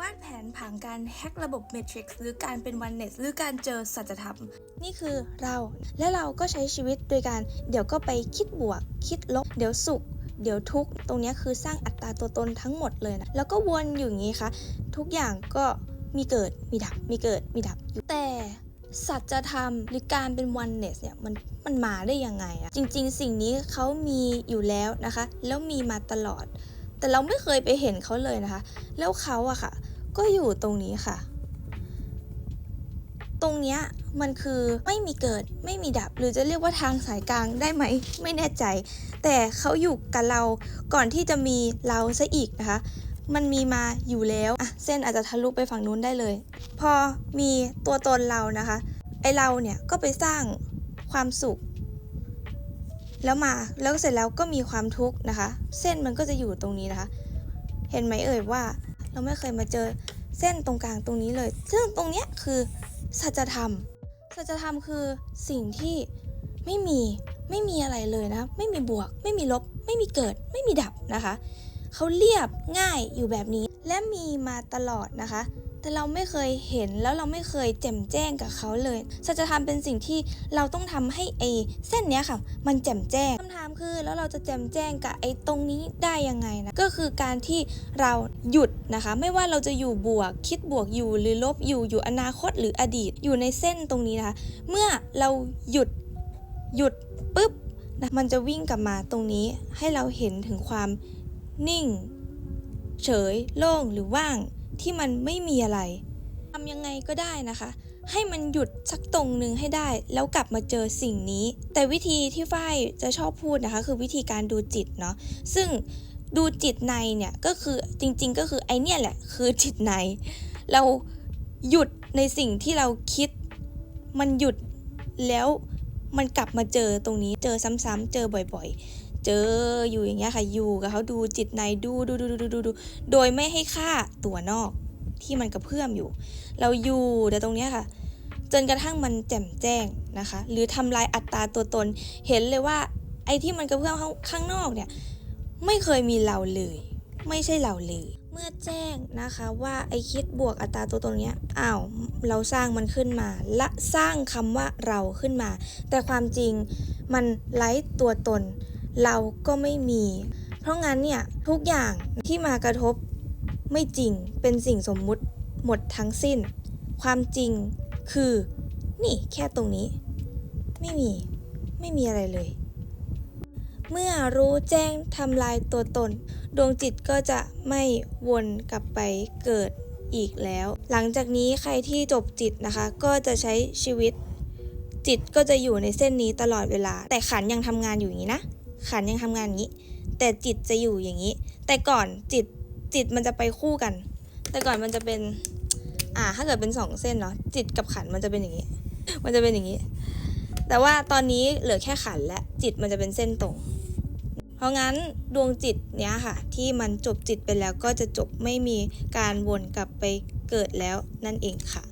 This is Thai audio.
วาดแผนผังการแฮกระบบ Matrix หรือการเป็น Oneness หรือการเจอสัจธรรม นี่คือเราและเราก็ใช้ชีวิตโดยการเดี๋ยวก็ไปคิดบวก คิดลบ เดี๋ยวสุข เดี๋ยวทุกข์ตรงนี้คือสร้างอัตราตัวตนทั้งหมดเลยนะ แล้วก็วนอยู่อย่างนี้ค่ะ ทุกอย่างก็มีเกิดมีดับ มีเกิดมีดับอยู่แต่สัจธรรมหรือการเป็น oneness เนี่ยมันมันมาได้ยังไงอะจริง ๆ สิ่งนี้เขามีอยู่แล้วนะคะ แล้วมีมาตลอด แต่เราไม่เคยไปเห็นเขาเลยนะคะ แล้วเขาอะค่ะ ก็อยู่ตรงนี้ค่ะ ตรงเนี้ยมันคือไม่มีเกิดไม่มีดับ หรือจะเรียกว่าทางสายกลางได้ไหม ไม่แน่ใจ แต่เขาอยู่กับเราก่อนที่จะมีเราซะอีกนะคะ มันมีมาอยู่แล้วอะเส้นอาจจะทะลุไปฝั่งนู้นได้เลย พอมีตัวตนเรานะคะ ไอเราเนี่ยก็ไปสร้างความสุข แล้วมาแล้วเสร็จแล้วก็มีความทุกข์นะคะ เส้นมันก็จะอยู่ตรงนี้นะคะ เห็นไหมเอ่ยว่า เราไม่เคยมาเจอเส้นตรงกลางตรงนี้เลย ซึ่งตรงเนี้ยคือสัจธรรม สัจธรรมคือสิ่งที่ไม่มีไม่มีอะไรเลยนะ ไม่มีบวก ไม่มีลบ ไม่มีเกิด ไม่มีดับนะคะ เขาเรียบง่ายอยู่แบบนี้และมีมาตลอดนะคะ แต่เราไม่เคยเห็นแล้วเราไม่เคยแจ่มแจ้งกับเขาเลยสัจธรรมเป็นสิ่งที่เราต้องทำให้ไอ้เส้นเนี้ยค่ะ มันแจ่มแจ้งคำถามคือแล้วเราจะแจ่มแจ้งกับไอ้ตรงนี้ได้ยังไงนะก็คือการที่เราหยุดนะคะ ไม่ว่าเราจะอยู่บวก คิดบวกอยู่หรือลบอยู่อยู่อนาคตหรืออดีตอยู่ในเส้นตรงนี้นะคะ เมื่อเราหยุดหยุดปุ๊บนะมันจะวิ่งกลับมาตรงนี้ให้เราเห็นถึงความนิ่ง เฉย โล่งหรือว่าง ที่มันไม่มีอะไรทำยังไงก็ได้นะคะ ให้มันหยุดสักตรงหนึ่งให้ได้ แล้วกลับมาเจอสิ่งนี้ แต่วิธีที่ฝ้ายจะชอบพูดนะคะ คือวิธีการดูจิตเนาะซึ่งดูจิตในเนี่ยก็คือจริง ๆ ก็คือไอเนี่ยแหละ คือจิตใน เราหยุดในสิ่งที่เราคิดมันหยุดแล้วมันกลับมาเจอตรงนี้เจอซ้ำๆเจอบ่อยๆ เจออยู่อย่างเงี้ยค่ะอยู่กับเขาดูจิตในดูดูดูดูดูดูดูโดยไม่ให้ค่าตัวนอก ที่มันกระเพื่อมอยู่ เราอยู่แต่ตรงนี้ค่ะ จนกระทั่งมันแจ่มแจ้งนะคะ หรือทำลายอัตราตัวตน เห็นเลยว่าไอ้ที่มันกระเพื่อมข้างข้างนอกเนี่ยไม่เคยมีเราเลย ไม่ใช่เราเลย เมื่อแจ้งนะคะว่าไอ้คิดบวกอัตราตัวตนเนี้ยอ้าวเราสร้างมันขึ้นมา และสร้างคำว่าเราขึ้นมา แต่ความจริงมันไร้ตัวตน เราก็ไม่มี เพราะงั้นเนี่ยทุกอย่างที่มากระทบ ไม่จริงเป็นสิ่งสมมุติหมดทั้งสิ้น ความจริงคือ นี่แค่ตรงนี้ ไม่มี ไม่มีอะไรเลย เมื่อรู้แจ้งทำลายตัวตน ดวงจิตก็จะไม่วนกลับไปเกิดอีกแล้ว หลังจากนี้ใครที่จบจิตนะคะ ก็จะใช้ชีวิต จิตก็จะอยู่ในเส้นนี้ตลอดเวลา แต่ขันยังทำงานอยู่อย่างนี้นะขันยังทำงานอย่างนี้ แต่จิตจะอยู่อย่างนี้ แต่ก่อนจิต จิตมันจะไปคู่กัน แต่ก่อนมันจะเป็น อ่า ถ้าเกิดเป็นสองเส้นเนาะจิตกับขันมันจะเป็นอย่างนี้ มันจะเป็นอย่างนี้ แต่ว่าตอนนี้เหลือแค่ขันและจิตมันจะเป็นเส้นตรง เพราะงั้นดวงจิตเนี้ยค่ะ ที่มันจบจิตไปแล้วก็จะจบไม่มีการวนกลับไปเกิดแล้วนั่นเองค่ะ